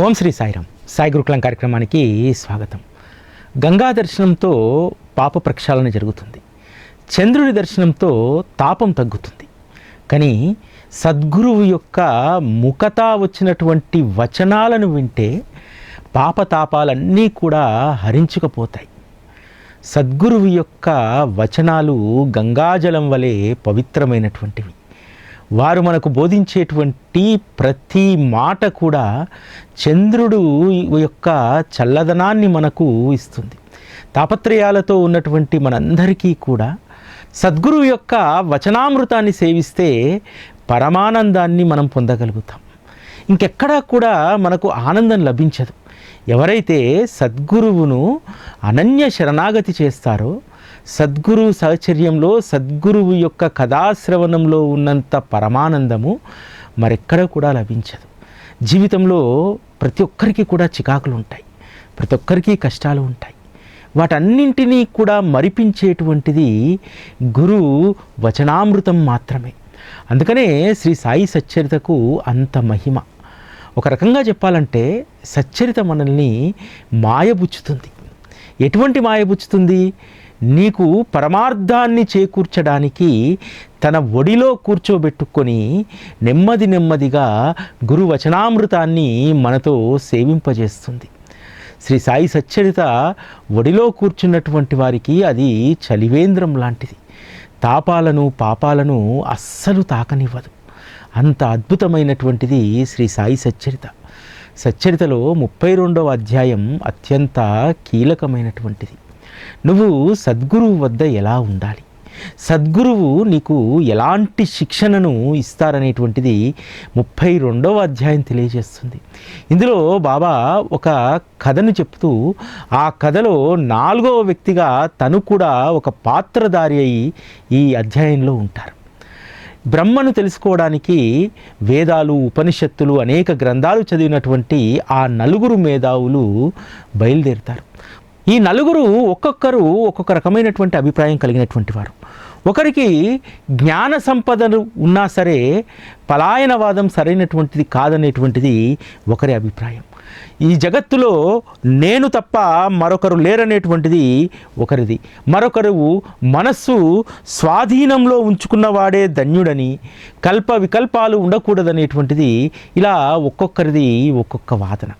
ఓం శ్రీ సాయిరామ్. సాయి గురుకులం కార్యక్రమానికి స్వాగతం. గంగా దర్శనంతో పాప ప్రక్షాళన జరుగుతుంది. చంద్రుడి దర్శనంతో తాపం తగ్గుతుంది. కానీ సద్గురువు యొక్క ముఖత వచ్చినటువంటి వచనాలను వింటే పాపతాపాలన్నీ కూడా హరించుకపోతాయి. సద్గురువు యొక్క వచనాలు గంగాజలం వలె పవిత్రమైనటువంటివి. వారు మనకు బోధించేటువంటి ప్రతి మాట కూడా చంద్రుడు యొక్క చల్లదనాన్ని మనకు ఇస్తుంది. తాపత్రయాలతో ఉన్నటువంటి మనందరికీ కూడా సద్గురువు యొక్క వచనామృతాన్ని సేవిస్తే పరమానందాన్ని మనం పొందగలుగుతాం. ఇంకెక్కడా కూడా మనకు ఆనందం లభించదు. ఎవరైతే సద్గురువును అనన్య శరణాగతి చేస్తారో సద్గురు సహచర్యంలో సద్గురువు యొక్క కథాశ్రవణంలో ఉన్నంత పరమానందము మరెక్కడ కూడా లభించదు. జీవితంలో ప్రతి ఒక్కరికి కూడా చికాకులు ఉంటాయి. ప్రతి ఒక్కరికి కష్టాలు ఉంటాయి. వాటన్నింటినీ కూడా మరిపించేటువంటిది గురు వచనామృతం మాత్రమే. అందుకనే శ్రీ సాయి సచ్చరితకు అంత మహిమ. ఒక రకంగా చెప్పాలంటే సచ్చరిత మనల్ని మాయబుచ్చుతుంది. ఎటువంటి మాయబుచ్చుతుంది? నీకు పరమార్థాన్ని చేకూర్చడానికి తన ఒడిలో కూర్చోబెట్టుకొని నెమ్మది నెమ్మదిగా గురు వచనామృతాన్ని మనతో సేవింపజేస్తుంది. శ్రీ సాయి సచ్చరిత ఒడిలో కూర్చున్నటువంటి వారికి అది చలివేంద్రం లాంటిది. తాపాలను పాపాలను అస్సలు తాకనివ్వదు. అంత అద్భుతమైనటువంటిది శ్రీ సాయి సచ్చరిత. సచ్చరితలో ముప్పై రెండవ అధ్యాయం అత్యంత కీలకమైనటువంటిది. నువ్వు సద్గురువు వద్ద ఎలా ఉండాలి? సద్గురువు నీకు ఎలాంటి శిక్షణను ఇస్తారనేటువంటిది ముప్పై రెండవ అధ్యాయం తెలియజేస్తుంది. ఇందులో బాబా ఒక కథను చెప్తూ ఆ కథలో నాలుగవ వ్యక్తిగా తను కూడా ఒక పాత్రధారి అయి ఈ అధ్యాయంలో ఉంటారు. బ్రహ్మను తెలుసుకోవడానికి వేదాలు ఉపనిషత్తులు అనేక గ్రంథాలు చదివినటువంటి ఆ నలుగురు మేధావులు బయలుదేరుతారు. ఈ నలుగురు ఒక్కొక్కరు ఒక్కొక్క రకమైనటువంటి అభిప్రాయం కలిగినటువంటి వారు. ఒకరికి జ్ఞాన సంపదలు ఉన్నా సరే పలాయనవాదం సరైనటువంటిది కాదనేటువంటిది ఒకరి అభిప్రాయం. ఈ జగత్తులో నేను తప్ప మరొకరు లేరనేటువంటిది ఒకరిది. మరొకరు మనస్సు స్వాధీనంలో ఉంచుకున్నవాడే ధన్యుడని కల్ప వికల్పాలు ఉండకూడదనేటువంటిది ఇలా ఒక్కొక్కరిది ఒక్కొక్క వాదన.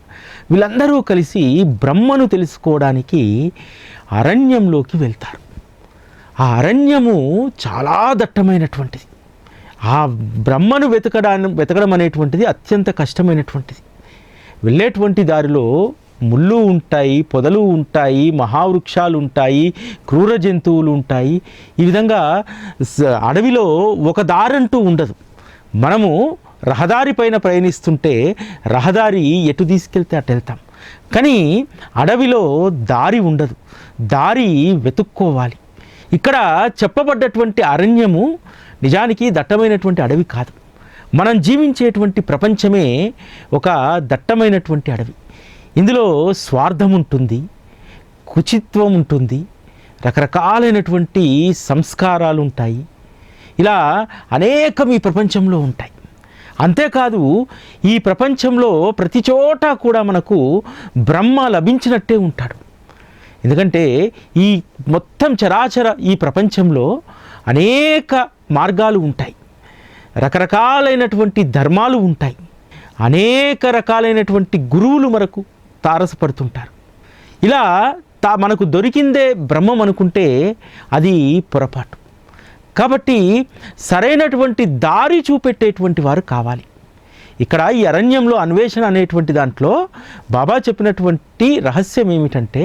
వీళ్ళందరూ కలిసి బ్రహ్మను తెలుసుకోవడానికి అరణ్యంలోకి వెళ్తారు. ఆ అరణ్యము చాలా దట్టమైనటువంటిది. ఆ బ్రహ్మను వెతకడాన్ని వెతకడం అనేటువంటిది అత్యంత కష్టమైనటువంటిది. వెళ్ళేటువంటి దారిలో ముళ్ళు ఉంటాయి పొదలు ఉంటాయి మహావృక్షాలు ఉంటాయి క్రూర జంతువులు ఉంటాయి ఈ విధంగా అడవిలో ఒక దారంటూ ఉండదు. మనము రహదారి పైన ప్రయాణిస్తుంటే రహదారి ఎటు తీసుకెళ్తే అటు వెళ్తాం. కానీ అడవిలో దారి ఉండదు. దారి వెతుక్కోవాలి. ఇక్కడ చెప్పబడ్డటువంటి అరణ్యము నిజానికి దట్టమైనటువంటి అడవి కాదు. మనం జీవించేటువంటి ప్రపంచమే ఒక దట్టమైనటువంటి అడవి. ఇందులో స్వార్థం ఉంటుంది కుచిత్వం ఉంటుంది రకరకాలైనటువంటి సంస్కారాలు ఉంటాయి. ఇలా అనేకం ఈ ప్రపంచంలో ఉంటాయి. అంతేకాదు ఈ ప్రపంచంలో ప్రతి చోట కూడా మనకు బ్రహ్మ లభించినట్టే ఉంటాడు. ఎందుకంటే ఈ మొత్తం చరాచర ఈ ప్రపంచంలో అనేక మార్గాలు ఉంటాయి. రకరకాలైనటువంటి ధర్మాలు ఉంటాయి. అనేక రకాలైనటువంటి గురువులు మనకు తారసపడుతుంటారు. ఇలా తా మనకు దొరికిందే బ్రహ్మం అనుకుంటే అది పొరపాటు. కాబట్టి సరైనటువంటి దారి చూపెట్టేటువంటి వారు కావాలి. ఇక్కడ ఈ అరణ్యంలో అన్వేషణ అనేటువంటి దాంట్లో బాబా చెప్పినటువంటి రహస్యం ఏమిటంటే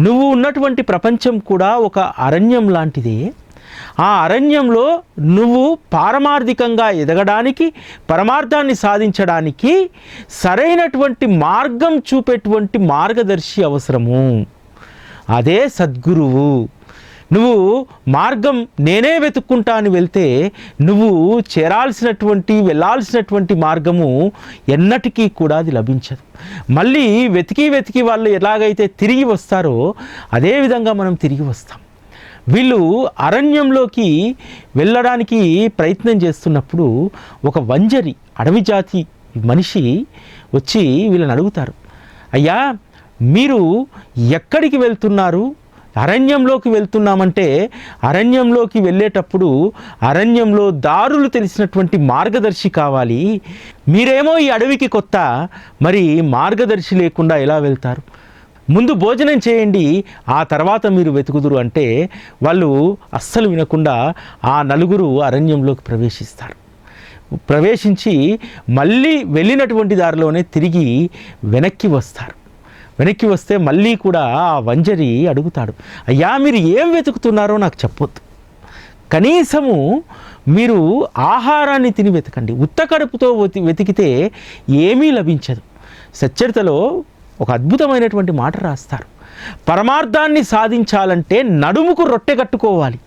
నువ్వు ఉన్నటువంటి ప్రపంచం కూడా ఒక అరణ్యం లాంటిది. ఆ అరణ్యంలో నువ్వు పారమార్థికంగా ఎదగడానికి పరమార్థాన్ని సాధించడానికి సరైనటువంటి మార్గం చూపేటువంటి మార్గదర్శి అవసరము. అదే సద్గురువు. నువ్వు మార్గం నేనే వెతుక్కుంటా అని వెళ్తే నువ్వు చేరాల్సినటువంటి వెళ్ళాల్సినటువంటి మార్గము ఎన్నటికీ కూడా అది లభించదు. మళ్ళీ వెతికి వెతికి వాళ్ళు ఎలాగైతే తిరిగి వస్తారో అదే విధంగా మనం తిరిగి వస్తాం. వీళ్ళు అరణ్యంలోకి వెళ్ళడానికి ప్రయత్నం చేస్తున్నప్పుడు ఒక వంజరి అడవి జాతి మనిషి వచ్చి వీళ్ళని అడుగుతారు. అయ్యా మీరు ఎక్కడికి వెళ్తున్నారు? అరణ్యంలోకి వెళ్తున్నామంటే అరణ్యంలోకి వెళ్ళేటప్పుడు అరణ్యంలో దారులు తెలిసినటువంటి మార్గదర్శి కావాలి. మీరేమో ఈ అడవికి కొత్త మరి మార్గదర్శి లేకుండా ఎలా వెళ్తారు? ముందు భోజనం చేయండి ఆ తర్వాత మీరు వెతుకుదురు అంటే వాళ్ళు అస్సలు వినకుండా ఆ నలుగురు అరణ్యంలోకి ప్రవేశిస్తారు. ప్రవేశించి మళ్ళీ వెళ్ళినటువంటి దారిలోనే తిరిగి వెనక్కి వస్తారు. వెనక్కి వస్తే మళ్ళీ కూడా ఆ వంజరి అడుగుతాడు అయ్యా మీరు ఏం వెతుకుతున్నారో నాకు చెప్పొద్దు. కనీసము మీరు ఆహారాన్ని తిని వెతకండి. ఉత్త కడుపుతో వెతికితే ఏమీ లభించదు. సచ్చరితలో ఒక అద్భుతమైనటువంటి మాట రాస్తారు. పరమార్థాన్ని సాధించాలంటే నడుముకు రొట్టె కట్టుకోవాలి.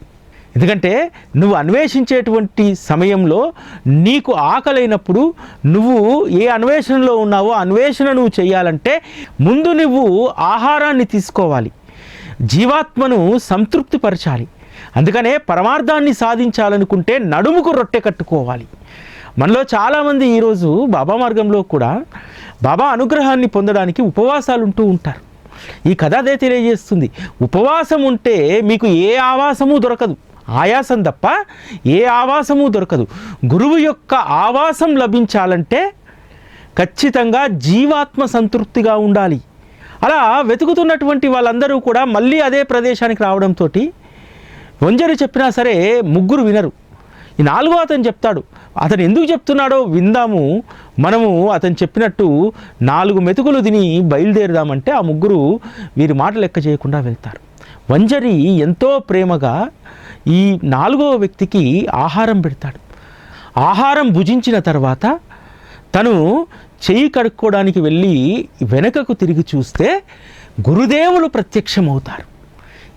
ఎందుకంటే నువ్వు అన్వేషించేటువంటి సమయంలో నీకు ఆకలైనప్పుడు నువ్వు ఏ అన్వేషణలో ఉన్నావో అన్వేషణ నువ్వు చేయాలంటే ముందు నువ్వు ఆహారాన్ని తీసుకోవాలి. జీవాత్మను సంతృప్తిపరచాలి. అందుకనే పరమార్థాన్ని సాధించాలనుకుంటే నడుముకు రొట్టె కట్టుకోవాలి. మనలో చాలామంది ఈరోజు బాబా మార్గంలో కూడా బాబా అనుగ్రహాన్ని పొందడానికి ఉపవాసాలు ఉంటూ ఉంటారు. ఈ కథ అదే తెలియజేస్తుంది. ఉపవాసం ఉంటే మీకు ఏ ఆవాసము దొరకదు. ఆయాసం తప్ప ఏ ఆవాసము దొరకదు. గురువు యొక్క ఆవాసం లభించాలంటే ఖచ్చితంగా జీవాత్మ సంతృప్తిగా ఉండాలి. అలా వెతుకుతున్నటువంటి వాళ్ళందరూ కూడా మళ్ళీ అదే ప్రదేశానికి రావడంతో వంజరి చెప్పినా సరే ముగ్గురు వినరు. ఈ నాలుగో అతను చెప్తాడు అతను ఎందుకు చెప్తున్నాడో విందాము. మనము అతను చెప్పినట్టు నాలుగు మెతుకులు తిని బయలుదేరుదామంటే ఆ ముగ్గురు వీరి మాట లెక్క చేయకుండా వెళ్తారు. వంజరి ఎంతో ప్రేమగా ఈ నాలుగవ వ్యక్తికి ఆహారం పెడతాడు. ఆహారం భుజించిన తర్వాత తను చెయ్యి కడుక్కోవడానికి వెళ్ళి వెనకకు తిరిగి చూస్తే గురుదేవులు ప్రత్యక్షమవుతారు.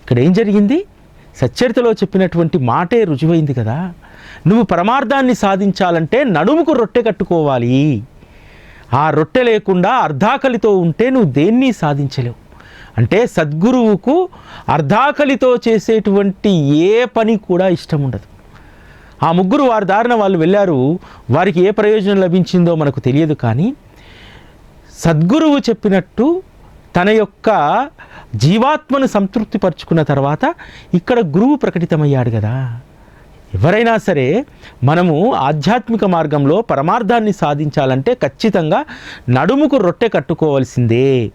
ఇక్కడ ఏం జరిగింది? సచ్చరితలో చెప్పినటువంటి మాటే రుజువైంది కదా. నువ్వు పరమార్థాన్ని సాధించాలంటే నడుముకు రొట్టె కట్టుకోవాలి. ఆ రొట్టె లేకుండా అర్ధాకలితో ఉంటే నువ్వు దేన్ని సాధించలేవు. అంటే సద్గురువుకు అర్ధాకలితో చేసేటువంటి ఏ పని కూడా ఇష్టం ఉండదు ఆ ముగ్గురు వారి దారిన వాళ్ళు వెళ్ళారు వారికి ఏ ప్రయోజనం లభించిందో మనకు తెలియదు కానీ సద్గురువు చెప్పినట్టు తన యొక్క జీవాత్మను సంతృప్తిపరుచుకున్న తర్వాత ఇక్కడ గురువు ప్రకటితమయ్యాడు కదా. ఎవరైనా సరే మనము ఆధ్యాత్మిక మార్గంలో పరమార్థాన్ని సాధించాలంటే ఖచ్చితంగా నడుముకు రొట్టె కట్టుకోవాల్సిందే.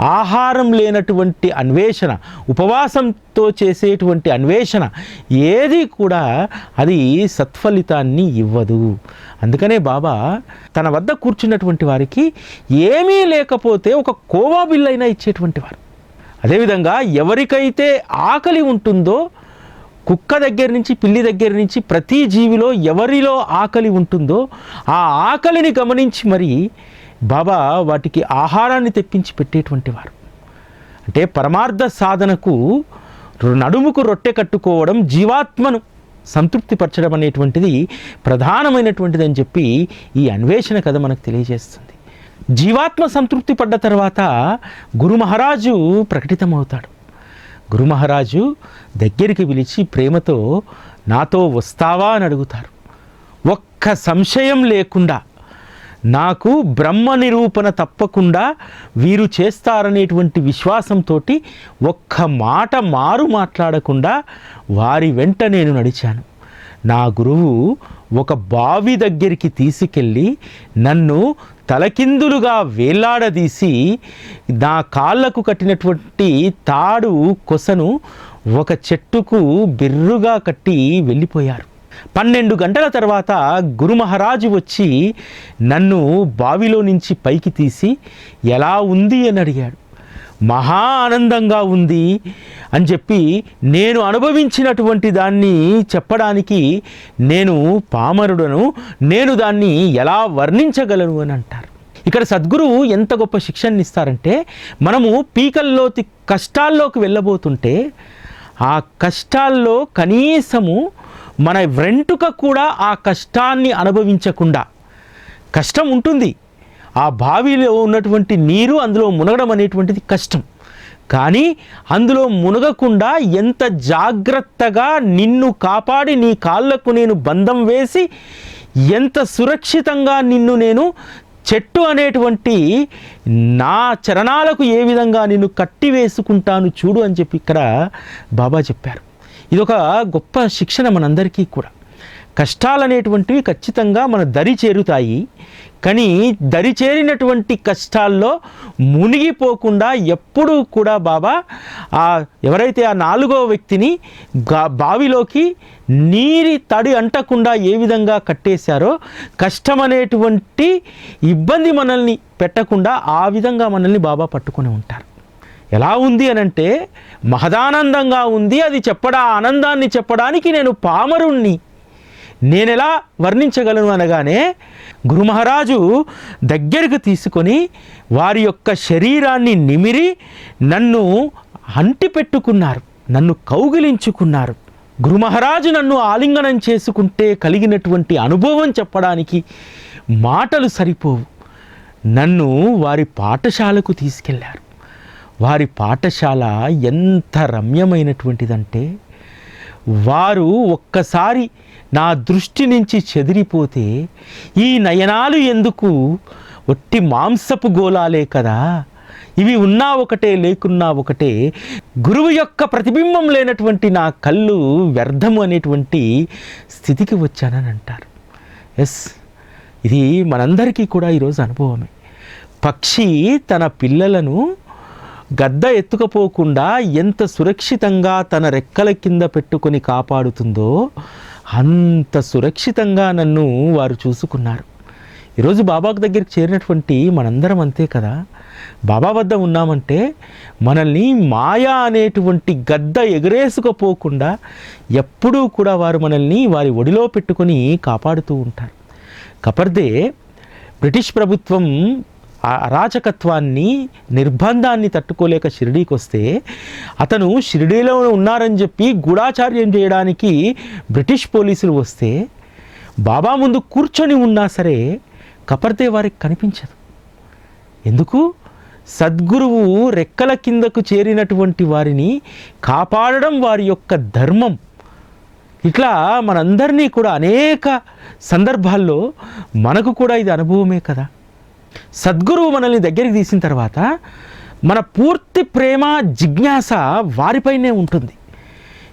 ఆహారం లేనటువంటి అన్వేషణ ఉపవాసంతో చేసేటువంటి అన్వేషణ ఏది కూడా అది సత్ఫలితాన్ని ఇవ్వదు. అందుకనే బాబా తన వద్ద కూర్చున్నటువంటి వారికి ఏమీ లేకపోతే ఒక కోవా బిల్లైనా ఇచ్చేటువంటి వారు. అదేవిధంగా ఎవరికైతే ఆకలి ఉంటుందో కుక్క దగ్గర నుంచి పిల్లి దగ్గర నుంచి ప్రతి జీవిలో ఎవరిలో ఆకలి ఉంటుందో ఆ ఆకలిని గమనించి మరి బాబా వాటికి ఆహారాన్ని తెప్పించి పెట్టేటువంటి వారు. అంటే పరమార్థ సాధనకు నడుముకు రొట్టె కట్టుకోవడం జీవాత్మను సంతృప్తిపరచడం అనేటువంటిది ప్రధానమైనటువంటిది అని చెప్పి ఈ అన్వేషణ కథ మనకు తెలియజేస్తుంది. జీవాత్మ సంతృప్తి పడ్డ తర్వాత గురు మహారాజు ప్రకటితమవుతాడు. గురు మహారాజు దగ్గరికి పిలిచి ప్రేమతో నాతో వస్తావా? అని అడుగుతారు. ఒక్క సంశయం లేకుండా నాకు బ్రహ్మ నిరూపణ తప్పకుండా వీరు చేస్తారనేటువంటి విశ్వాసంతో ఒక్క మాట మారు మాట్లాడకుండా వారి వెంట నేను నడిచాను. నా గురువు ఒక బావి దగ్గరికి తీసుకెళ్ళి నన్ను తలకిందులుగా వేలాడదీసి నా కాళ్ళకు కట్టినటువంటి తాడు కొసను ఒక చెట్టుకు బిర్రుగా కట్టి వెళ్ళిపోయారు. పన్నెండు గంటల తర్వాత గురు మహారాజు వచ్చి నన్ను బావిలో నుంచి పైకి తీసి ఎలా ఉంది? అని అడిగాడు. మహా ఆనందంగా ఉంది అని చెప్పి నేను అనుభవించినటువంటి దాన్ని చెప్పడానికి నేను పామరుడను నేను దాన్ని ఎలా వర్ణించగలను అని అంటారు. ఇక్కడ సద్గురువు ఎంత గొప్ప శిక్షణ ఇస్తారంటే మనము పీకల్లోతి కష్టాల్లోకి వెళ్ళబోతుంటే ఆ కష్టాల్లో కనీసము మన వెంటుక కూడా ఆ కష్టాన్ని అనుభవించకుండా కష్టం ఉంటుంది. ఆ బావిలో ఉన్నటువంటి నీరు అందులో మునగడం అనేటువంటిది కష్టం. కానీ అందులో మునగకుండా ఎంత జాగ్రత్తగా నిన్ను కాపాడి నీ కాళ్ళకు నేను బంధం వేసి ఎంత సురక్షితంగా నిన్ను నేను చెట్టు అనేటువంటి నా చరణాలకు ఏ విధంగా నిన్ను కట్టి వేసుకుంటాను చూడు అని చెప్పి ఇక్కడ బాబా చెప్పారు. ఇది ఒక గొప్ప శిక్షణ మనందరికీ కూడా. కష్టాలు అనేటువంటివి ఖచ్చితంగా మన దరి చేరుతాయి. కానీ దరి చేరినటువంటి కష్టాల్లో మునిగిపోకుండా ఎప్పుడూ కూడా బాబా ఆ ఎవరైతే ఆ నాలుగో వ్యక్తిని బావిలోకి నీరి తడి అంటకుండా ఏ విధంగా కట్టేశారో కష్టం అనేటువంటి ఇబ్బంది మనల్ని పెట్టకుండా ఆ విధంగా మనల్ని బాబా పట్టుకొని ఉంటారు. ఎలా ఉంది అని అంటే మహదానందంగా ఉంది అది చెప్పడా ఆనందాన్ని చెప్పడానికి నేను పామరుణ్ణి. నేను ఎలా వర్ణించగలను అనగానే గురు మహారాజు దగ్గరికి తీసుకొని వారి యొక్క శరీరాన్ని నిమిరి నన్ను అంటి పెట్టుకున్నారు నన్ను కౌగిలించుకున్నారు. గురు మహారాజు నన్ను ఆలింగనం చేసుకుంటే కలిగినటువంటి అనుభవం చెప్పడానికి మాటలు సరిపోవు. నన్ను వారి పాఠశాలకు తీసుకెళ్ళారు. వారి పాఠశాల ఎంత రమ్యమైనటువంటిదంటే వారు ఒక్కసారి నా దృష్టి నుంచి చెదిరిపోతే ఈ నయనాలు ఎందుకు? ఒట్టి మాంసపు గోళాలే కదా. ఇవి ఉన్నా ఒకటే లేకున్నా ఒకటే. గురువు యొక్క ప్రతిబింబం లేనటువంటి నా కళ్ళు వ్యర్థము అనేటువంటి స్థితికి వచ్చానని అంటారు ఎస్ ఇది మనందరికీ కూడా ఈరోజు అనుభవమే. పక్షి తన పిల్లలను గద్ద ఎత్తుకపోకుండా ఎంత సురక్షితంగా తన రెక్కల కింద పెట్టుకొని కాపాడుతుందో అంత సురక్షితంగా నన్ను వారు చూసుకున్నారు. ఈరోజు బాబాకు దగ్గరికి చేరినటువంటి మనందరం అంతే కదా? బాబా వద్ద ఉన్నామంటే మనల్ని మాయా అనేటువంటి గద్ద ఎగరేసుకపోకుండా ఎప్పుడూ కూడా వారు మనల్ని వారి ఒడిలో పెట్టుకొని కాపాడుతూ ఉంటారు. కపర్దే బ్రిటిష్ ప్రభుత్వం ఆ అరాచకత్వాన్ని నిర్బంధాన్ని తట్టుకోలేక షిరిడీకి వస్తే అతను షిరిడీలో ఉన్నారని చెప్పి గూఢాచార్యం చేయడానికి బ్రిటిష్ పోలీసులు వస్తే బాబా ముందు కూర్చొని ఉన్నా సరే కపర్తే వారికి కనిపించదు. ఎందుకు? సద్గురువు రెక్కల కిందకు చేరినటువంటి వారిని కాపాడడం వారి యొక్క ధర్మం. ఇట్లా మనందరినీ కూడా అనేక సందర్భాల్లో మనకు కూడా ఇది అనుభవమే కదా. సద్గురువు మనల్ని దగ్గరికి తీసిన తర్వాత మన పూర్తి ప్రేమ జిజ్ఞాస వారిపైనే ఉంటుంది.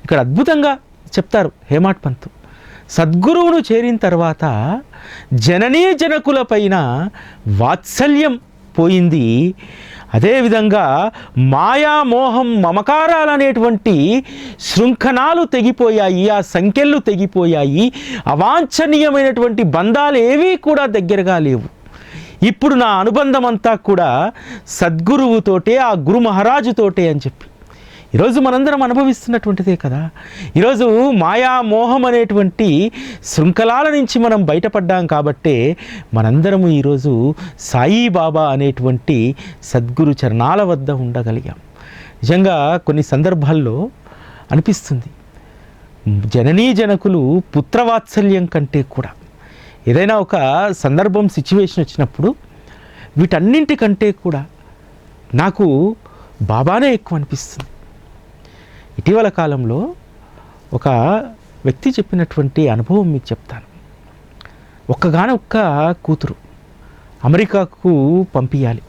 ఇక్కడ అద్భుతంగా చెప్తారు హేమాట్ పంత్. సద్గురువును చేరిన తర్వాత జననీ జనకులపైన వాత్సల్యం పోయింది. అదేవిధంగా మాయా మోహం మమకారాలు అనేటువంటి శృంఖనాలు తెగిపోయాయి ఆ సంఖ్యలు తెగిపోయాయి అవాంఛనీయమైనటువంటి బంధాలు ఏవీ కూడా దగ్గరగా లేవు. ఇప్పుడు నా అనుబంధం అంతా కూడా సద్గురువుతోటే ఆ గురు మహారాజుతోటే అని చెప్పి. ఈరోజు మనందరం అనుభవిస్తున్నటువంటిదే కదా. ఈరోజు మాయా మోహం అనేటువంటి శృంఖలాల నుంచి మనం బయటపడ్డాం కాబట్టే మనందరము ఈరోజు సాయిబాబా అనేటువంటి సద్గురు చరణాల వద్ద ఉండగలిగాం. నిజంగా కొన్ని సందర్భాల్లో అనిపిస్తుంది. జననీ జనకులు పుత్రవాత్సల్యం కంటే కూడా ఏదైనా ఒక సందర్భం సిచ్యువేషన్ వచ్చినప్పుడు వీటన్నింటికంటే కూడా నాకు బాబానే ఎక్కువ అనిపిస్తుంది. ఇటీవల కాలంలో ఒక వ్యక్తి చెప్పినటువంటి అనుభవం మీకు చెప్తాను. ఒక్కగాన ఒక్క కూతురు అమెరికాకు పంపించాలి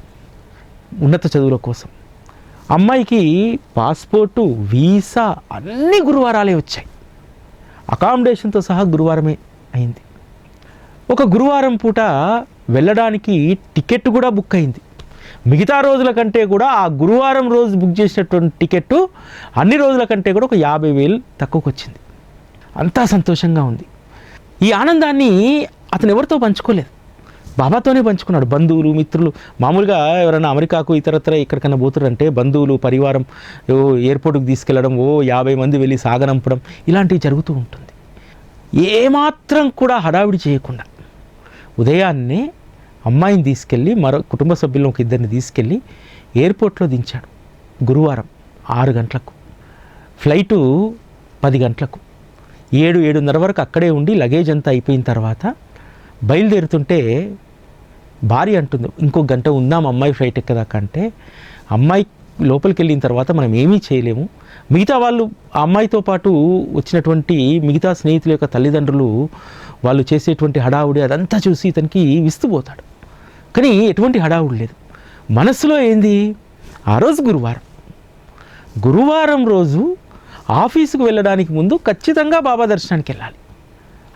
ఉన్నత చదువుల కోసం. అమ్మాయికి పాస్పోర్టు వీసా అన్ని గురువారాలే వచ్చాయి. అకామిడేషన్తో సహా గురువారమే అయింది. ఒక గురువారం పూట వెళ్ళడానికి టికెట్ కూడా బుక్ అయింది. మిగతా రోజుల కంటే కూడా ఆ గురువారం రోజు బుక్ చేసినటువంటి టికెట్ అన్ని రోజుల కంటే కూడా ఒక యాభై వేలు తక్కువకు వచ్చింది అంతా సంతోషంగా ఉంది. ఈ ఆనందాన్ని అతను ఎవరితో పంచుకోలేదు. బాబాతోనే పంచుకున్నాడు. బంధువులు మిత్రులు. మామూలుగా ఎవరైనా అమెరికాకు ఇతరత్ర ఎక్కడికైనా పోతారంటే బంధువులు పరివారం ఓ ఎయిర్పోర్ట్కి తీసుకెళ్ళడం ఓ యాభై మంది వెళ్ళి సాగనంపడం ఇలాంటివి జరుగుతూ ఉంటుంది. ఏమాత్రం కూడా హడావిడి చేయకుండా ఉదయాన్నే అమ్మాయిని తీసుకెళ్ళి మరో కుటుంబ సభ్యులు ఒక ఇద్దరిని తీసుకెళ్ళి ఎయిర్పోర్ట్లో దించాడు గురువారం ఆరు గంటలకు. ఫ్లైటు పది గంటలకు. ఏడు ఏడున్నర వరకు అక్కడే ఉండి లగేజ్ అంతా అయిపోయిన తర్వాత బయలుదేరుతుంటే భార్య అంటుంది ఇంకో గంట ఉందాం అమ్మాయి ఫ్లైట్ ఎక్కదాకా? అంటే అమ్మాయి లోపలికి వెళ్ళిన తర్వాత మనం ఏమీ చేయలేము. మిగతా వాళ్ళు ఆ అమ్మాయితో పాటు వచ్చినటువంటి మిగతా స్నేహితుల యొక్క తల్లిదండ్రులు వాళ్ళు చేసేటువంటి హడావుడి అదంతా చూసి ఇతనికి విస్తుపోతాడు. కానీ ఎటువంటి హడావుడు లేదు. మనసులో ఏంది? ఆ రోజు గురువారం. గురువారం రోజు ఆఫీసుకు వెళ్ళడానికి ముందు ఖచ్చితంగా బాబా దర్శనానికి వెళ్ళాలి.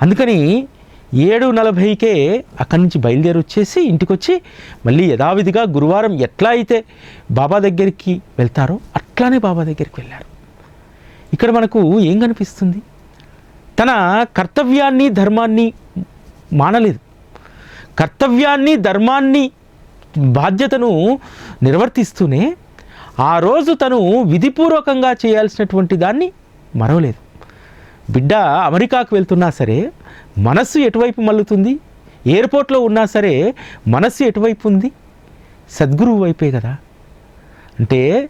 అందుకని ఏడు నలభైకే అక్కడి నుంచి బయలుదేరి వచ్చేసి ఇంటికి వచ్చి మళ్ళీ యథావిధిగా గురువారం ఎట్లా అయితే బాబా దగ్గరికి వెళ్తారో అట్లానే బాబా దగ్గరికి వెళ్ళారు. ఇక్కడ మనకు ఏం కనిపిస్తుంది? తన కర్తవ్యాన్ని ధర్మాన్ని మానలేదు. కర్తవ్యాన్ని ధర్మాన్ని బాధ్యతను నిర్వర్తిస్తూనే ఆ రోజు తను విధిపూర్వకంగా చేయాల్సినటువంటి దాన్ని మరవలేదు. బిడ్డ అమెరికాకు వెళ్తున్నా సరే మనస్సు ఎటువైపు మల్లుతుంది ఎయిర్పోర్ట్లో ఉన్నా సరే మనస్సు ఎటువైపు ఉంది? సద్గురువు వైపే కదా. అంటే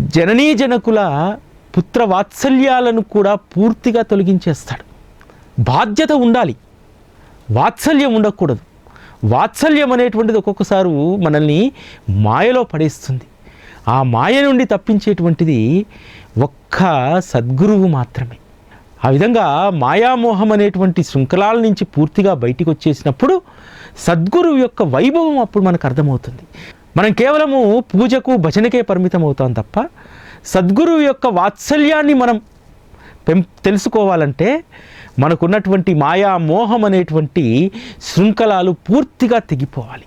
జననీ జనకుల పుత్ర వాత్సల్యాలను కూడా పూర్తిగా తొలగించేస్తాడు. బాధ్యత ఉండాలి. వాత్సల్యం ఉండకూడదు. వాత్సల్యం అనేటువంటిది ఒక్కొక్కసారి మనల్ని మాయలో పడేస్తుంది. ఆ మాయ నుండి తప్పించేటువంటిది ఒక్క సద్గురువు మాత్రమే. ఆ విధంగా మాయామోహం అనేటువంటి శృంఖలాల నుంచి పూర్తిగా బయటికి వచ్చేసినప్పుడు సద్గురువు యొక్క వైభవం అప్పుడు మనకు అర్థమవుతుంది. మనం కేవలము పూజకు భజనకే పరిమితం అవుతాం తప్ప సద్గురువు యొక్క వాత్సల్యాన్ని మనం పెం తెలుసుకోవాలంటే మనకున్నటువంటి మాయా మోహం అనేటువంటి శృంఖలాలు పూర్తిగా తెగిపోవాలి.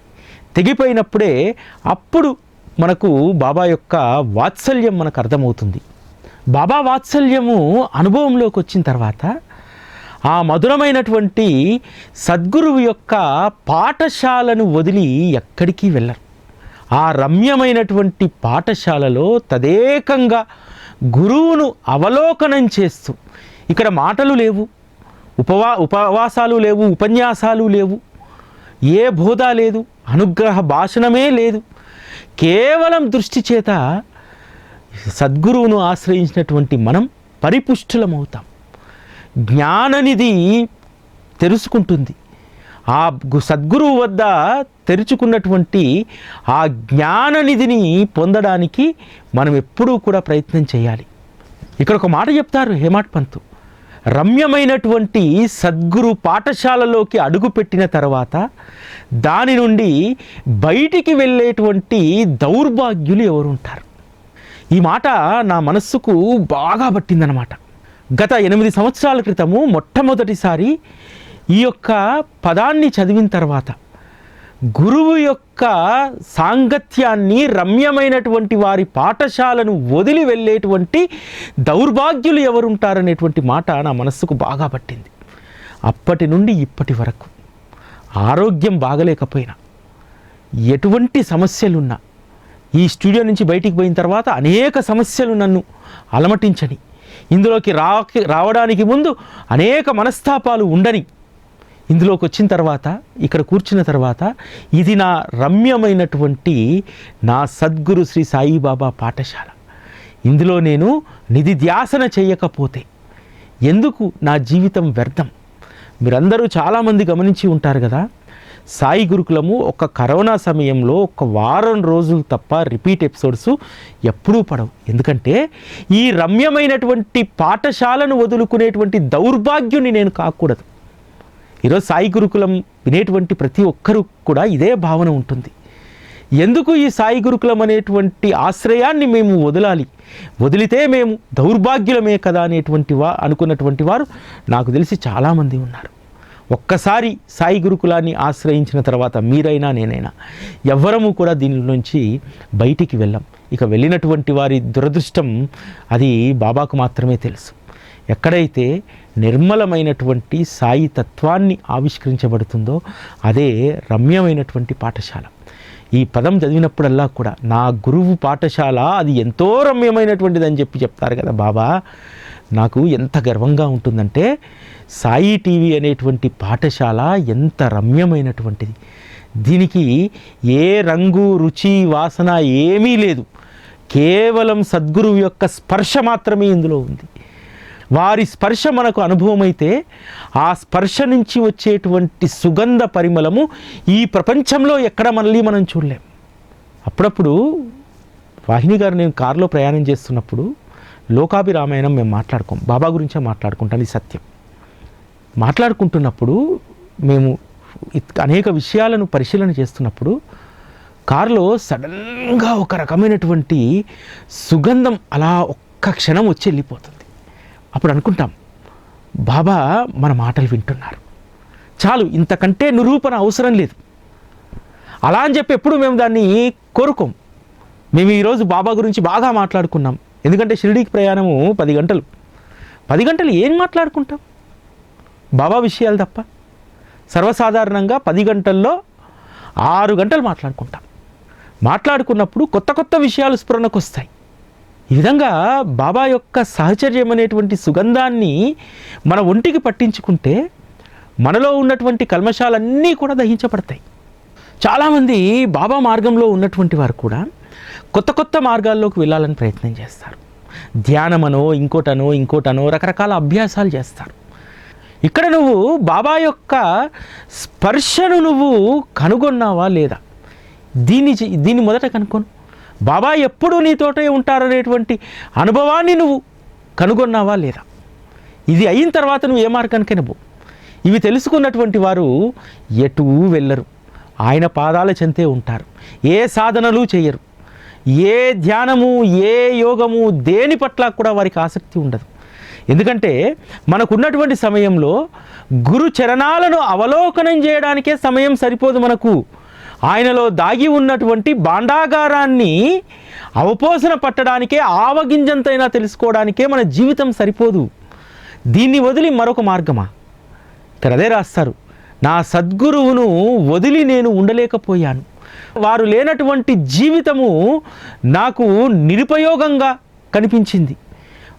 తెగిపోయినప్పుడే అప్పుడు మనకు బాబా యొక్క వాత్సల్యం మనకు అర్థమవుతుంది. బాబా వాత్సల్యము అనుభవంలోకి వచ్చిన తర్వాత ఆ మధురమైనటువంటి సద్గురువు యొక్క పాఠశాలను వదిలి ఎక్కడికి వెళ్ళరు. ఆ రమ్యమైనటువంటి పాఠశాలలో తదేకంగా గురువును అవలోకనం చేస్తూ ఇక్కడ మాటలు లేవు ఉపవా ఉపవాసాలు లేవు ఉపన్యాసాలు లేవు ఏ బోధ లేదు అనుగ్రహ భాషణమే లేదు. కేవలం దృష్టి చేత సద్గురువును ఆశ్రయించినటువంటి మనం పరిపుష్టులమవుతాం. జ్ఞాననిధి తెలుసుకుంటుంది. ఆ గు- సద్గురువు వద్ద తెరుచుకున్నటువంటి ఆ జ్ఞాన నిధిని పొందడానికి మనం ఎప్పుడూ కూడా ప్రయత్నం చేయాలి. ఇక్కడ ఒక మాట చెప్తారు హేమాట్ పంతు. రమ్యమైనటువంటి సద్గురు పాఠశాలలోకి అడుగుపెట్టిన తర్వాత దాని నుండి బయటికి వెళ్ళేటువంటి దౌర్భాగ్యులు ఎవరుంటారు? ఈ మాట నా మనస్సుకు బాగా పట్టిందనమాట గత ఎనిమిది సంవత్సరాల క్రితము మొట్టమొదటిసారి ఈ యొక్క పదాన్ని చదివిన తర్వాత గురువు యొక్క సాంగత్యాన్ని రమ్యమైనటువంటి వారి పాఠశాలను వదిలి వెళ్ళేటువంటి దౌర్భాగ్యులు ఎవరుంటారనేటువంటి మాట నా మనస్సుకు బాగా పట్టింది. అప్పటి నుండి ఇప్పటి వరకు ఆరోగ్యం బాగలేకపోయినా ఎటువంటి సమస్యలున్నా ఈ స్టూడియో నుంచి బయటికి పోయిన తర్వాత అనేక సమస్యలు నన్ను అలమటించని ఇందులోకి రా రావడానికి ముందు అనేక మనస్తాపాలు ఉండని ఇందులోకి వచ్చిన తర్వాత ఇక్కడ కూర్చున్న తర్వాత ఇది నా రమ్యమైనటువంటి నా సద్గురు శ్రీ సాయిబాబా పాఠశాల. ఇందులో నేను నిధి ధ్యాసన చేయకపోతే ఎందుకు నా జీవితం వ్యర్థం? మీరందరూ చాలామంది గమనించి ఉంటారు కదా సాయి గురుకులము ఒక కరోనా సమయంలో ఒక వారం రోజులు తప్ప రిపీట్ ఎపిసోడ్స్ ఎప్పుడూ పడవు. ఎందుకంటే ఈ రమ్యమైనటువంటి పాఠశాలను వదులుకునేటువంటి దౌర్భాగ్యుని నేను కాకూడదు. ఈరోజు సాయి గురుకులం వినేటువంటి ప్రతి ఒక్కరూ కూడా ఇదే భావన ఉంటుంది. ఎందుకు ఈ సాయి గురుకులం అనేటువంటి ఆశ్రయాన్ని మేము వదలాలి? వదిలితే మేము దౌర్భాగ్యులమే కదా అనేటువంటి వా అనుకున్నటువంటి వారు నాకు తెలిసి చాలామంది ఉన్నారు. ఒక్కసారి సాయి గురుకులాన్ని ఆశ్రయించిన తర్వాత మీరైనా నేనైనా ఎవ్వరము కూడా దీని నుంచి బయటికి వెళ్ళం. ఇక వెళ్ళినటువంటి వారి దురదృష్టం అది బాబాకు మాత్రమే తెలుసు. ఎక్కడైతే నిర్మలమైనటువంటి సాయి తత్వాన్ని ఆవిష్కరించబడుతుందో అదే రమ్యమైనటువంటి పాఠశాల. ఈ పదం చదివినప్పుడల్లా కూడా నా గురువు పాఠశాల అది ఎంతో రమ్యమైనటువంటిది అని చెప్పి చెప్తారు కదా బాబా. నాకు ఎంత గర్వంగా ఉంటుందంటే సాయి టీవీ అనేటువంటి పాఠశాల ఎంత రమ్యమైనటువంటిది. దీనికి ఏ రంగు రుచి వాసన ఏమీ లేదు. కేవలం సద్గురువు యొక్క స్పర్శ మాత్రమే ఇందులో ఉంది. వారి స్పర్శ మనకు అనుభవమైతే ఆ స్పర్శ నుంచి వచ్చేటువంటి సుగంధ పరిమళము ఈ ప్రపంచంలో ఎక్కడ మళ్ళీ మనం చూడలేం. అప్పుడప్పుడు వాహిని గారు నేను కారులో ప్రయాణం చేస్తున్నప్పుడు లోకాభిరామాయణం మేము మాట్లాడుకోం బాబా గురించే మాట్లాడుకుంటాం ఇది సత్యం. మాట్లాడుకుంటున్నప్పుడు మేము ఇత్- అనేక విషయాలను పరిశీలన చేస్తున్నప్పుడు కారులో సడన్గా ఒక రకమైనటువంటి సుగంధం అలా ఒక్క క్షణం వచ్చి వెళ్ళిపోతుంది. అప్పుడు అనుకుంటాం బాబా మన మాటలు వింటున్నారు. చాలు ఇంతకంటే నిరూపణ అవసరం లేదు. అలా అని చెప్పి ఎప్పుడు మేము దాన్ని కోరుకోం. మేము ఈరోజు బాబా గురించి బాగా మాట్లాడుకున్నాం. ఎందుకంటే షిరిడీకి ప్రయాణము పది గంటలు. పది గంటలు ఏం మాట్లాడుకుంటాం? బాబా విషయాలు తప్ప. సర్వసాధారణంగా పది గంటల్లో ఆరు గంటలు మాట్లాడుకుంటాం. మాట్లాడుకున్నప్పుడు కొత్త కొత్త విషయాలు స్ఫురణకు వస్తాయి. ఈ విధంగా బాబా యొక్క సహచర్యం అనేటువంటి సుగంధాన్ని మన ఒంటికి పట్టించుకుంటే మనలో ఉన్నటువంటి కల్మషాలన్నీ కూడా దహించబడతాయి. చాలామంది బాబా మార్గంలో ఉన్నటువంటి వారు కూడా కొత్త కొత్త మార్గాల్లోకి వెళ్ళాలని ప్రయత్నం చేస్తారు. ధ్యానమనో ఇంకోటనో ఇంకోటనో రకరకాల అభ్యాసాలు చేస్తారు. ఇక్కడ నువ్వు బాబా యొక్క స్పర్శను నువ్వు కనుగొన్నావా లేదా? దీన్ని చే- దీన్ని మొదట కనుక్కోను. బాబా ఎప్పుడు నీతోటే ఉంటారనేటువంటి అనుభవాన్ని నువ్వు కనుగొన్నావా లేదా? ఇది అయిన తర్వాత నువ్వు ఏ మార్గానికైనా పో. ఇవి తెలుసుకున్నటువంటి వారు ఎటు వెళ్ళరు. ఆయన పాదాల చెంతే ఉంటారు. ఏ సాధనలు చేయరు. ఏ ధ్యానము ఏ యోగము దేని పట్ల కూడా వారికి ఆసక్తి ఉండదు. ఎందుకంటే మనకున్నటువంటి సమయంలో గురు చరణాలను అవలోకనం చేయడానికే సమయం సరిపోదు మనకు. ఆయనలో దాగి ఉన్నటువంటి భాండాగారాన్ని అవపోసన పట్టడానికే ఆవగింజంతైనా తెలుసుకోవడానికే మన జీవితం సరిపోదు. దీన్ని వదిలి మరొక మార్గమా? ఇక్కడ అదే రాస్తారు. నా సద్గురువును వదిలి నేను ఉండలేకపోయాను. వారు లేనటువంటి జీవితము నాకు నిరుపయోగంగా కనిపించింది.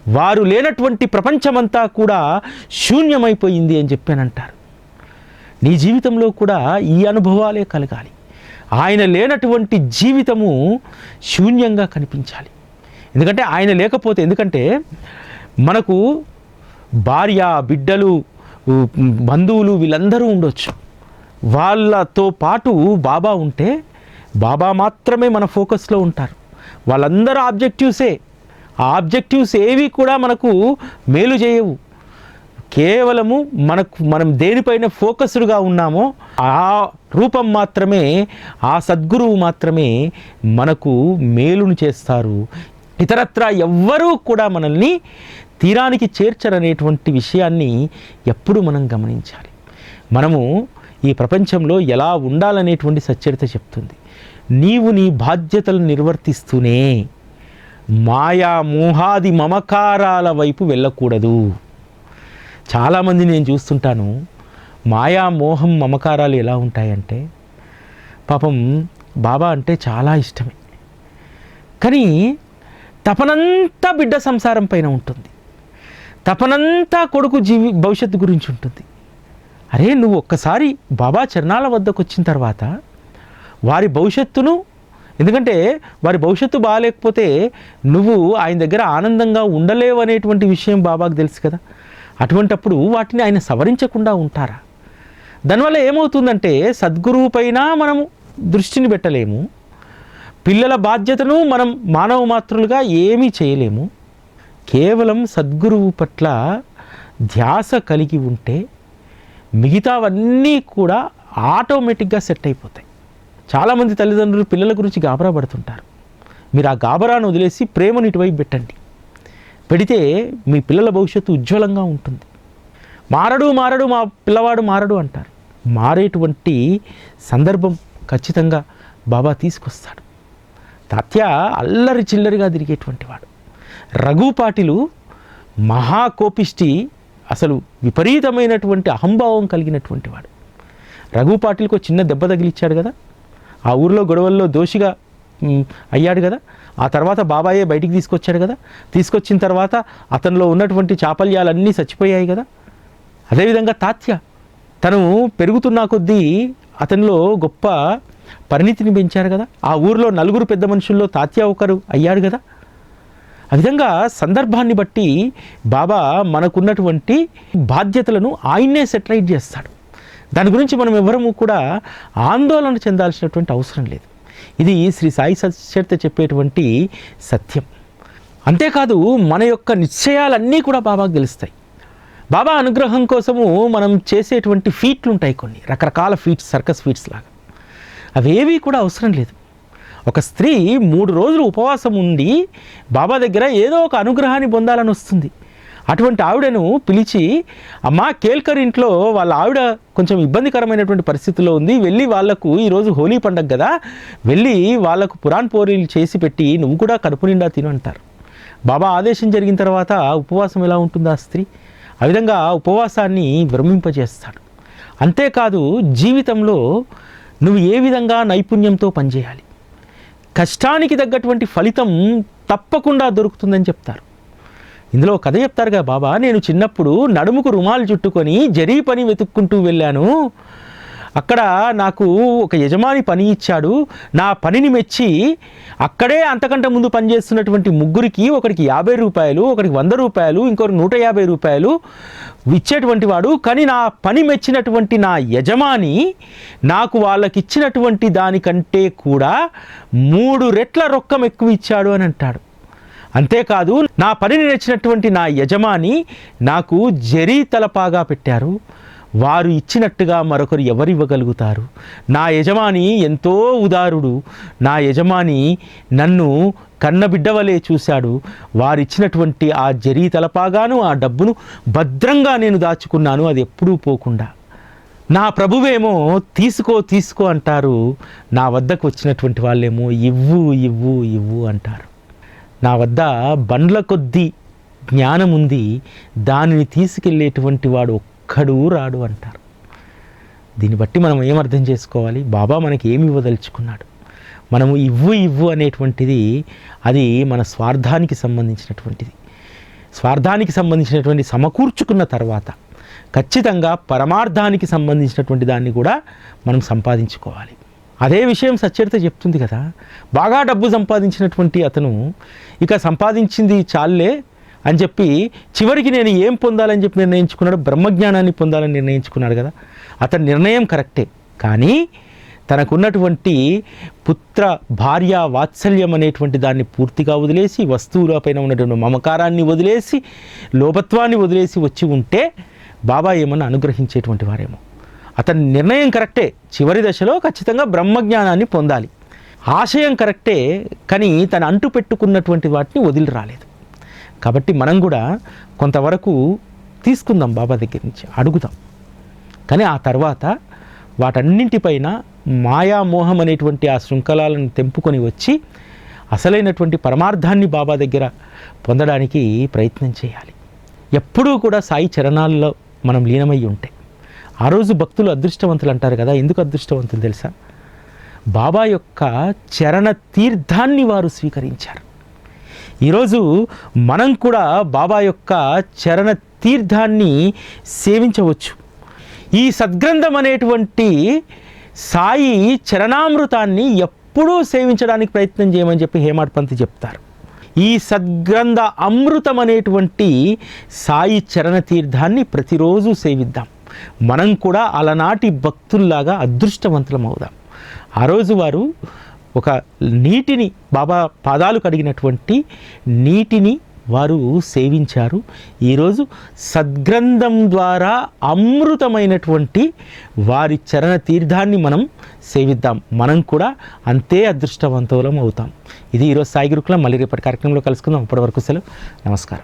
వారు లేనటువంటి ప్రపంచమంతా కూడా శూన్యమైపోయింది అని చెప్పానంటారు. నీ జీవితంలో కూడా ఈ అనుభవాలే కలగాలి. ఆయన లేనటువంటి జీవితము శూన్యంగా కనిపించాలి. ఎందుకంటే ఆయన లేకపోతే ఎందుకంటే మనకు భార్య బిడ్డలు బంధువులు వీళ్ళందరూ ఉండొచ్చు. వాళ్ళతో పాటు బాబా ఉంటే బాబా మాత్రమే మన ఫోకస్లో ఉంటారు. వాళ్ళందరూ ఆబ్జెక్టివ్సే. ఆ ఆబ్జెక్టివ్స్ ఏవి కూడా మనకు మేలు చేయవు. కేవలము మనకు మనం దేనిపైన ఫోకస్డ్గా ఉన్నామో ఆ రూపం మాత్రమే ఆ సద్గురువు మాత్రమే మనకు మేలును చేస్తారు. ఇతరత్ర ఎవ్వరూ కూడా మనల్ని తీరానికి చేర్చరనేటువంటి విషయాన్ని ఎప్పుడు మనం గమనించాలి. మనము ఈ ప్రపంచంలో ఎలా ఉండాలనేటువంటి సచ్చరిత చెప్తుంది. నీవు నీ బాధ్యతలు నిర్వర్తిస్తూనే మాయా మోహాది మమకారాల వైపు వెళ్ళకూడదు. చాలామంది నేను చూస్తుంటాను మాయా మోహం మమకారాలు ఎలా ఉంటాయంటే పాపం బాబా అంటే చాలా ఇష్టమే. కానీ తపనంతా బిడ్డ సంసారం పైన ఉంటుంది. తపనంతా కొడుకు జీవి భవిష్యత్తు గురించి ఉంటుంది. అరే నువ్వు ఒక్కసారి బాబా చరణాల వద్దకు వచ్చిన తర్వాత వారి భవిష్యత్తును ఎందుకంటే వారి భవిష్యత్తు బాగాలేకపోతే నువ్వు ఆయన దగ్గర ఆనందంగా ఉండలేవు అనేటువంటి విషయం బాబాకు తెలుసు కదా. అటువంటప్పుడు వాటిని ఆయన సవరించకుండా ఉంటారా? దానివల్ల ఏమవుతుందంటే సద్గురువు పైన మనము దృష్టిని పెట్టలేము. పిల్లల బాధ్యతను మనం మానవ మాతృలుగా ఏమీ చేయలేము. కేవలం సద్గురువు పట్ల ధ్యాస కలిగి ఉంటే మిగతావన్నీ కూడా ఆటోమేటిక్గా సెట్ అయిపోతాయి. చాలామంది తల్లిదండ్రులు పిల్లల గురించి గాబరా పడుతుంటారు మీరు ఆ గాబరాను వదిలేసి ప్రేమను ఇటువైపు పెట్టండి. పెడితే మీ పిల్లల భవిష్యత్తు ఉజ్వలంగా ఉంటుంది. మారడు మారడు మా పిల్లవాడు మారడు అంటారు. మారేటువంటి సందర్భం ఖచ్చితంగా బాబా తీసుకొస్తాడు. తాత్య అల్లరి చిల్లరిగా తిరిగేటువంటి వాడు. రఘుపాటిలు మహాకోపిష్టి అసలు విపరీతమైనటువంటి అహంభావం కలిగినటువంటి వాడు. రఘుపాటిల్కి చిన్న దెబ్బ తగిలిచ్చాడు కదా? ఆ ఊరిలో గొడవల్లో దోషిగా అయ్యాడు కదా. ఆ తర్వాత బాబాయే బయటికి తీసుకొచ్చాడు కదా. తీసుకొచ్చిన తర్వాత అతనిలో ఉన్నటువంటి చాపల్యాలన్నీ చచ్చిపోయాయి కదా. అదేవిధంగా తాత్య తను పెరుగుతున్న కొద్దీ అతనిలో గొప్ప పరిణితిని పెంచారు కదా. ఆ ఊరిలో నలుగురు పెద్ద మనుషుల్లో తాత్య ఒకరు అయ్యాడు కదా. ఆ విధంగా సందర్భాన్ని బట్టి బాబా మనకున్నటువంటి బాధ్యతలను ఆయన్నే సెటిలైట్ చేస్తాడు. దాని గురించి మనం ఎవరము కూడా ఆందోళన చెందాల్సినటువంటి అవసరం లేదు. ఇది శ్రీ సాయి సచరిత చెప్పేటువంటి సత్యం. అంతేకాదు మన యొక్క నిశ్చయాలన్నీ కూడా బాబాకు తెలుస్తాయి. బాబా అనుగ్రహం కోసము మనం చేసేటువంటి ఫీట్లు ఉంటాయి కొన్ని రకరకాల ఫీట్స్ సర్కస్ ఫీట్స్ లాగా. అవేవి కూడా అవసరం లేదు. ఒక స్త్రీ మూడు రోజులు ఉపవాసం ఉండి బాబా దగ్గర ఏదో ఒక అనుగ్రహాన్ని పొందాలని వస్తుంది. అటువంటి ఆవిడను పిలిచి అమ్మా కేల్కర్ ఇంట్లో వాళ్ళ ఆవిడ కొంచెం ఇబ్బందికరమైనటువంటి పరిస్థితిలో ఉంది. వెళ్ళి వాళ్ళకు ఈరోజు హోలీ పండగ కదా. వెళ్ళి వాళ్ళకు పురాణ్ పోరీలు చేసి పెట్టి నువ్వు కూడా కడుపు నిండా తిను అంటారు. బాబా ఆదేశం జరిగిన తర్వాత ఉపవాసం ఎలా ఉంటుందా స్త్రీ? ఆ విధంగా ఉపవాసాన్ని భ్రమింపజేస్తాడు అంతేకాదు జీవితంలో నువ్వు ఏ విధంగా నైపుణ్యంతో పనిచేయాలి? కష్టానికి తగ్గటువంటి ఫలితం తప్పకుండా దొరుకుతుందని చెప్తారు. ఇందులో కథ చెప్తారుగా బాబా నేను చిన్నప్పుడు నడుముకు రుమాలు చుట్టుకొని జరీ పని వెతుక్కుంటూ వెళ్ళాను. అక్కడ నాకు ఒక యజమాని పని ఇచ్చాడు. నా పనిని మెచ్చి అక్కడే అంతకంటే ముందు పనిచేస్తున్నటువంటి ముగ్గురికి ఒకరికి యాభై రూపాయలు ఒకరికి వంద రూపాయలు ఇంకొకరికి నూట యాభై రూపాయలు ఇచ్చేటువంటి వాడు. కానీ నా పని మెచ్చినటువంటి నా యజమాని నాకు వాళ్ళకి ఇచ్చినటువంటి దానికంటే కూడా మూడు రెట్ల రొక్కం ఎక్కువ ఇచ్చాడు అని అంటాడు. అంతేకాదు నా పనిని నచ్చినటువంటి నా యజమాని నాకు జరీ తలపాగా పెట్టారు. వారు ఇచ్చినట్టుగా మరొకరు ఎవరు ఇవ్వగలుగుతారు నా యజమాని ఎంతో ఉదారుడు. నా యజమాని నన్ను కన్నబిడ్డవలే చూశాడు. వారిచ్చినటువంటి ఆ జరీ తలపాగాను ఆ డబ్బును భద్రంగా నేను దాచుకున్నాను. అది ఎప్పుడూ పోకుండా. నా ప్రభువేమో తీసుకో తీసుకో అంటారు. నా వద్దకు వచ్చినటువంటి వాళ్ళేమో ఇవ్వు ఇవ్వు ఇవ్వు అంటారు. నా వద్ద బండ్ల కొద్దీ జ్ఞానం ఉంది దానిని తీసుకెళ్ళేటువంటి వాడు ఒక్కడు రాడు అంటారు. దీన్ని బట్టి మనం ఏం అర్థం చేసుకోవాలి? బాబా మనకి ఏమి ఇవ్వదలుచుకున్నాడు? మనము ఇవ్వు ఇవ్వు అనేటువంటిది అది మన స్వార్థానికి సంబంధించినటువంటిది. స్వార్థానికి సంబంధించినటువంటి సమకూర్చుకున్న తర్వాత ఖచ్చితంగా పరమార్థానికి సంబంధించినటువంటి దాన్ని కూడా మనం సంపాదించుకోవాలి. అదే విషయం సచ్చరిత చెప్తుంది కదా. బాగా డబ్బు సంపాదించినటువంటి అతను ఇక సంపాదించింది చాలే అని చెప్పి చివరికి నేను ఏం పొందాలని చెప్పి నిర్ణయించుకున్నాడు బ్రహ్మజ్ఞానాన్ని పొందాలని నిర్ణయించుకున్నాడు కదా. అతని నిర్ణయం కరెక్టే. కానీ తనకున్నటువంటి పుత్ర భార్య వాత్సల్యం అనేటువంటి దాన్ని పూర్తిగా వదిలేసి వస్తువులపైన ఉన్నటువంటి మమకారాన్ని వదిలేసి లోపత్వాన్ని వదిలేసి వచ్చి ఉంటే బాబా ఏమన్నా అనుగ్రహించేటువంటి వారేమో. అతని నిర్ణయం కరెక్టే. చివరి దశలో ఖచ్చితంగా బ్రహ్మజ్ఞానాన్ని పొందాలి. ఆశయం కరెక్టే కానీ తను అంటు పెట్టుకున్నటువంటి వాటిని వదిలి రాలేదు. కాబట్టి మనం కూడా కొంతవరకు తీసుకుందాం బాబా దగ్గర నుంచి అడుగుదాం. కానీ ఆ తర్వాత వాటన్నింటిపైన మాయామోహం అనేటువంటి ఆ శృంఖలాలను తెంపుకొని వచ్చి అసలైనటువంటి పరమార్థాన్ని బాబా దగ్గర పొందడానికి ప్రయత్నం చేయాలి. ఎప్పుడూ కూడా సాయి చరణాల్లో మనం లీనమై ఉంటే ఆ రోజు భక్తులు అదృష్టవంతులు అంటారు కదా ఎందుకు అదృష్టవంతులు తెలుసా? బాబా యొక్క చరణ తీర్థాన్ని వారు స్వీకరించారు. ఈరోజు మనం కూడా బాబా యొక్క చరణ తీర్థాన్ని సేవించవచ్చు. ఈ సద్గ్రంథం అనేటువంటి సాయి చరణామృతాన్ని ఎప్పుడూ సేవించడానికి ప్రయత్నం చేయమని చెప్పి హేమాడ్ పంత్ చెప్తారు. ఈ సద్గ్రంథ అమృతం అనేటువంటి సాయి చరణ తీర్థాన్ని ప్రతిరోజు సేవిద్దాం. మనం కూడా అలనాటి భక్తుల్లాగా అదృష్టవంతులం అవుదాం. ఆ రోజు వారు ఒక నీటిని బాబా పాదాలు కడిగినటువంటి నీటిని వారు సేవించారు. ఈరోజు సద్గ్రంథం ద్వారా అమృతమైనటువంటి వారి చరణ తీర్థాన్ని మనం సేవిద్దాం. మనం కూడా అంతే అదృష్టవంతులం అవుతాం. ఇది ఈరోజు సాయి గురుకులం. మళ్ళీ రేపటి కార్యక్రమంలో కలుసుకుందాం. అప్పటివరకు సెలవు. నమస్కారం.